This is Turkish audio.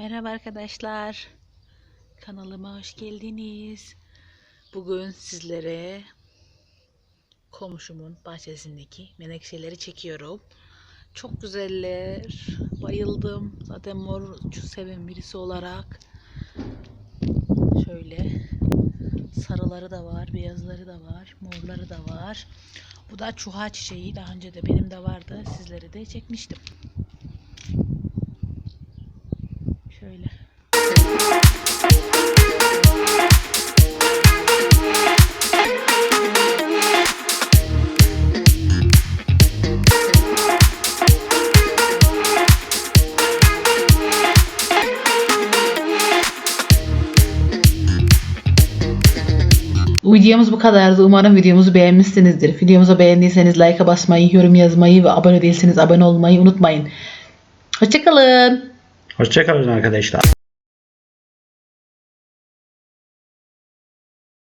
Merhaba arkadaşlar. Kanalıma hoş geldiniz. Bugün sizlere komşumun bahçesindeki menekşeleri çekiyorum. Çok güzeller. Bayıldım. Zaten mor seven birisi olarak. Şöyle sarıları da var, beyazları da var, morları da var. Bu da çuha çiçeği. Daha önce de benim de vardı. Sizlere de çekmiştim. Şöyle. Videomuz bu kadardı. Umarım videomuzu beğenmişsinizdir. Videomuzu beğendiyseniz like'a basmayı, yorum yazmayı ve abone değilseniz abone olmayı unutmayın. Hoşçakalın. Hoşçakalın arkadaşlar.